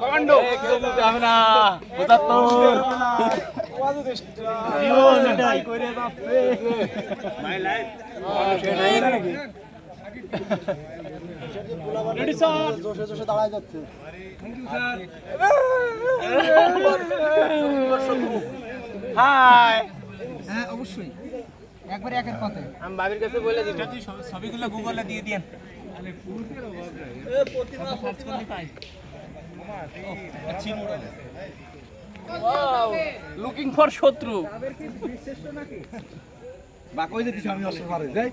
Commando. হবে না পঁচাত্তর। জোশে জোশে দাঁড়ায় যাচ্ছে হাই হ্যাঁ অবশ্যই। একবারে একের পথে। আমি বাবির কাছে বলে দিব। ছবিগুলো গুগলে দিয়ে দিয়েন। লুকিং ফর শত্রু বা কই দিছি আমি অস্ত্র পারে যাই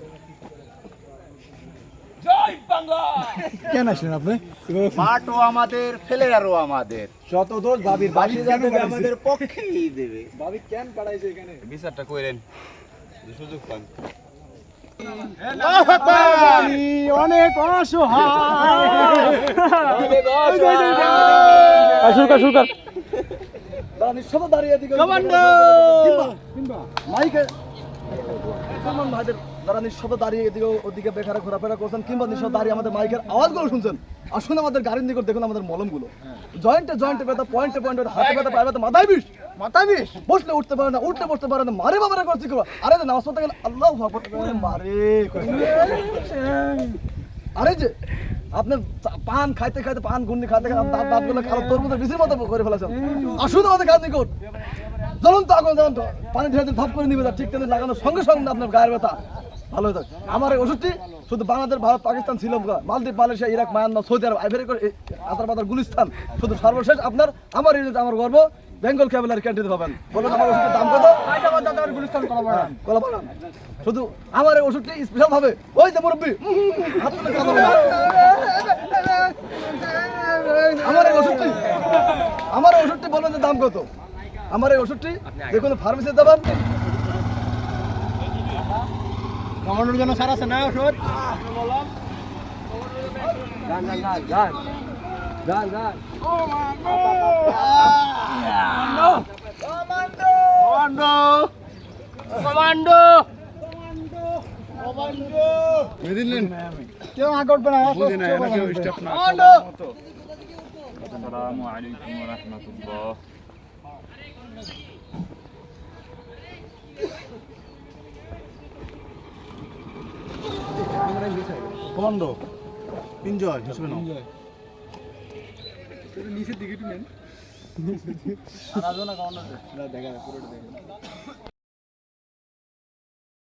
জয় বাংলা কেন আসলেন আপনি মাঠও আমাদের ফেলেয়ারও আমাদের যত দোষ ভাবির বাবি যাবে আমাদের পক্ষেই দেবে ভাবি কেন পাঠাইছে এখানে বিচারটা কইরেন সুযোগ পান অনেক অসহায় দাঁড়ানি সব দাঁড়িয়ে দিকে কমান্ডো! কিংবা কিংবা মাইকে। মুসলমান ভাইদের যারা নিঃশব্দ দাঁড়িয়ে এদিকে ওদিকে বেকারে ঘোরাফেরা করছেন কিংবা নিঃশব্দ দাঁড়িয়ে আমাদের মাইকের আওয়াজগুলো শুনছেন। আসুন আমাদের গাড়ির নিকট দেখুন আমাদের মলমগুলো। জয়েন্টে জয়েন্টে ব্যথা পয়েন্টে পয়েন্টে হাতে ব্যথা পায়ে ব্যথা মাথায় বিষ। মাথায় বিষ? বসলে উঠতে পারে না উঠতে বসতে পারে না মারে বাবারে করছি করো আরে যে নামাজ পড়তে গেলে আল্লাহ ভাগবত মারে। আরে যে আপনি পান খাইতে খাইতে, পান খাইতে খাইতে দাঁত বিচির মতো করে ফেলেছেন। আসুন আমাদের কাজ নিকট জ্বলন্ত আগুন, জ্বলন্ত। পানি ঢেলে ধপ করে নিবে ঠিক লাগানোর সঙ্গে সঙ্গে আপনার গায়ের ব্যথা। ভালো হয়ে আমার এই ওষুধটি শুধু Bangladesh, Bharat, Pakistan, Sri Lanka, Maldives, Malaysia, Iraq, Myanmar, Saudi Arab আতার পাতার গুলিস্তান। শুধু সর্বশেষ আপনার, আমার ইউনিট আমার গর্ব। বেঙ্গল ক্যাবেলার ক্যান্টিনে পাবেন। বলুন আমার ওষুধের দাম কত? কলা শুধু আমার এই ওষুধটি স্পেশাল ভাবে। ওই যে মুরব্বী। আমার এই ওষুধটি আমার এই ওষুধটি বলবেন যে দাম কত? আমার এই ওষুধটি যে কোনো ফার্মেসিতে দেবেন। কমান্ডোর জন্য সারা আছে না ওষুধ? কমান্ডো কমান্ডো কেউ আগে উঠবে না আসসালামু আলাইকুম ওয়া রাহমাতুল্লাহ কমান্ডো এনজয় হিসেবে নাও নিচের দিকে একটু নেন। দেখা যায় পুরোটা দেখেন